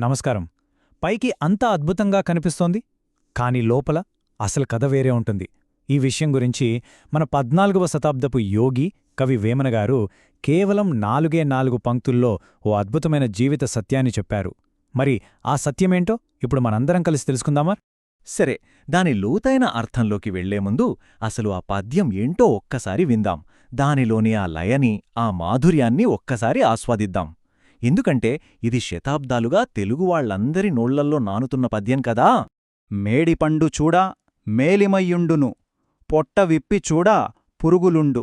నమస్కారం. పైకి అంతా అద్భుతంగా కనిపిస్తోంది కాని లోపల అసలు కథ వేరే ఉంటుంది. ఈ విషయం గురించి మన పద్నాలుగవ శతాబ్దపు యోగి కవి వేమనగారు కేవలం నాలుగే నాలుగు పంక్తుల్లో ఓ అద్భుతమైన జీవిత సత్యాన్ని చెప్పారు. మరి ఆ సత్యమేంటో ఇప్పుడు మనందరం కలిసి తెలుసుకుందామా? సరే దాని లోతైన అర్థంలోకి వెళ్ళే ముందు అసలు ఆ పద్యం ఏంటో ఒక్కసారి విందాం. దానిలోని ఆ లయని ఆ మాధుర్యాన్ని ఒక్కసారి ఆస్వాదిద్దాం. ఎందుకంటే ఇది శతాబ్దాలుగా తెలుగువాళ్ళందరి నోళ్ళల్లో నానుతున్న పద్యం కదా. మేడిపండు చూడా మేలిమయ్యుండును పొట్ట విప్పి చూడా పురుగులుండు.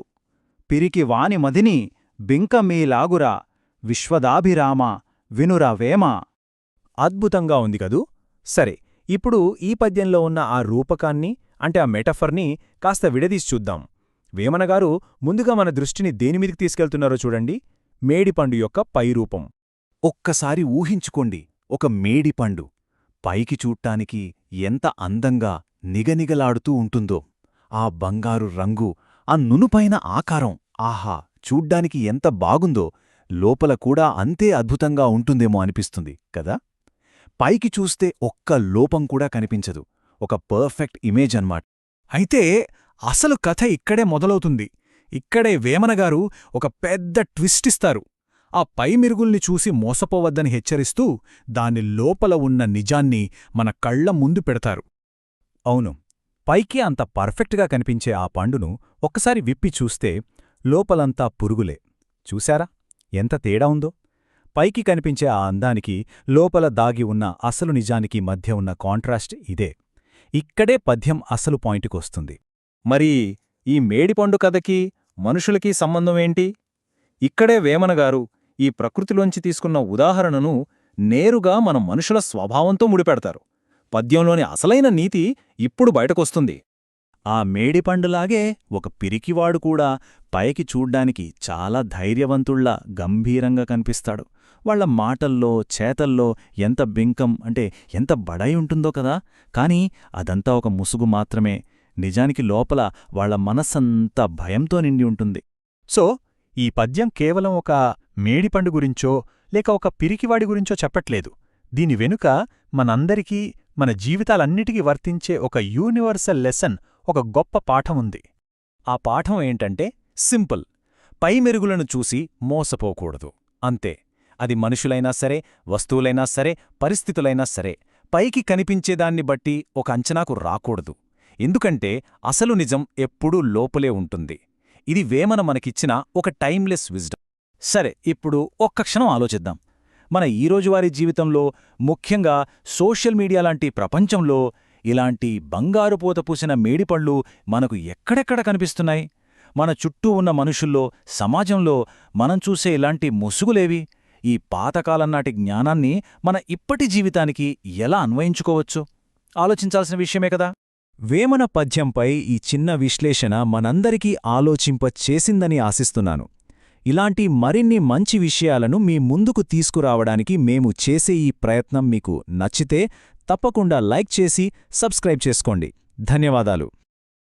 పిరికి వాని మదిని బింకమీలాగురా విశ్వదాభిరామ వినురా వేమ. అద్భుతంగా ఉంది కదూ? సరే ఇప్పుడు ఈ పద్యంలో ఉన్న ఆ రూపకాన్ని అంటే ఆ మెటఫర్ని కాస్త విడదీసి చూద్దాం. వేమనగారు ముందుగా మన దృష్టిని దేనిమీదికి తీసుకెళ్తున్నారో చూడండి. మేడిపండు యొక్క పైరూపం. ఒక్కసారి ఊహించుకోండి ఒక మేడిపండు పైకి చూట్టానికి ఎంత అందంగా నిగనిగలాడుతూ ఉంటుందో. ఆ బంగారు రంగు ఆ నునుపైన ఆకారం ఆహా! చూడ్డానికి ఎంత బాగుందో. లోపల కూడా అంతే అద్భుతంగా ఉంటుందేమో అనిపిస్తుంది కదా? పైకి చూస్తే ఒక్క లోపం కూడా కనిపించదు. ఒక పర్ఫెక్ట్ ఇమేజ్ అన్మాట అయితే అసలు కథ ఇక్కడే మొదలవుతుంది. ఇక్కడే వేమనగారు ఒక పెద్ద ట్విస్ట్ ఇస్తారు. ఆ పై మిరుగుల్ని చూసి మోసపోవద్దని హెచ్చరిస్తూ దాని లోపల ఉన్న నిజాన్ని మన కళ్ళ ముందు పెడతారు. అవును పైకి అంత పర్ఫెక్ట్గా కనిపించే ఆ పండును ఒక్కసారి విప్పి చూస్తే లోపలంతా పురుగులే. చూశారా? ఎంత తేడా ఉందో? పైకి కనిపించే ఆ అందానికి లోపల దాగి ఉన్న అసలు నిజానికి మధ్య ఉన్న కాంట్రాస్ట్ ఇదే. ఇక్కడే పద్యం అసలు పాయింట్కొస్తుంది. మరి ఈ మేడిపండు కథకి మనుషులకీ సంబంధమేంటి ఇక్కడే వేమనగారు ఈ ప్రకృతిలోంచి తీసుకున్న ఉదాహరణను నేరుగా మన మనుషుల స్వభావంతో ముడిపెడతారు. పద్యంలోని అసలైన నీతి ఇప్పుడు బయటకొస్తుంది. ఆ మేడిపండులాగే ఒక పిరికివాడు కూడా పైకి చూడ్డానికి చాలా ధైర్యవంతుళ్ళా గంభీరంగా కనిపిస్తాడు. వాళ్ళ మాటల్లో చేతల్లో ఎంత బింకం అంటే ఎంత బడాయి ఉంటుందో కదా? కాని అదంతా ఒక ముసుగు మాత్రమే. నిజానికి లోపల వాళ్ళ మనస్సంతా భయంతో నిండి ఉంటుంది. సో ఈ పద్యం కేవలం ఒక మేడిపండు గురించో లేక ఒక పిరికివాడి గురించో చెప్పట్లేదు. దీని వెనుక మనందరికీ మన జీవితాలన్నిటికీ వర్తించే ఒక యూనివర్సల్ లెసన్ ఒక గొప్ప పాఠం ఉంది. ఆ పాఠం ఏంటంటే సింపుల్. పై మెరుగులను చూసి మోసపోకూడదు. అంతే. అది మనుషులైనా సరే వస్తువులైనా సరే పరిస్థితులైనా సరే పైకి కనిపించేదాన్ని బట్టి ఒక అంచనాకు రాకూడదు. ఎందుకంటే అసలు నిజం ఎప్పుడూ లోపలే ఉంటుంది. ఇది వేమన మనకిచ్చిన ఒక టైమ్లెస్ విజ్డమ్. సరే ఇప్పుడు ఒక్క క్షణం ఆలోచిద్దాం. మన ఈ రోజువారీ జీవితంలో ముఖ్యంగా సోషల్ మీడియా లాంటి ప్రపంచంలో ఇలాంటి బంగారు పూత పూసిన మేడిపళ్ళు మనకు ఎక్కడెక్కడ కనిపిస్తున్నాయి? మన చుట్టూ ఉన్న మనుషుల్లో సమాజంలో మనం చూసే ఇలాంటి ముసుగులేవి? ఈ పాతకాలన్నాటి జ్ఞానాన్ని మన ఇప్పటి జీవితానికి ఎలా అన్వయించుకోవచ్చు? ఆలోచించాల్సిన విషయమే కదా. వేమన పద్యంపై ఈ చిన్న విశ్లేషణ మనందరికీ ఆలోచింప చేసిందని ఆశిస్తున్నాను. ఇలాంటి మరిన్ని మంచి విషయాలను మీ ముందుకు తీసుకురావడానికి మేము చేసే ఈ ప్రయత్నం మీకు నచ్చితే తప్పకుండా లైక్ చేసి సబ్స్క్రైబ్ చేసుకోండి. ధన్యవాదాలు.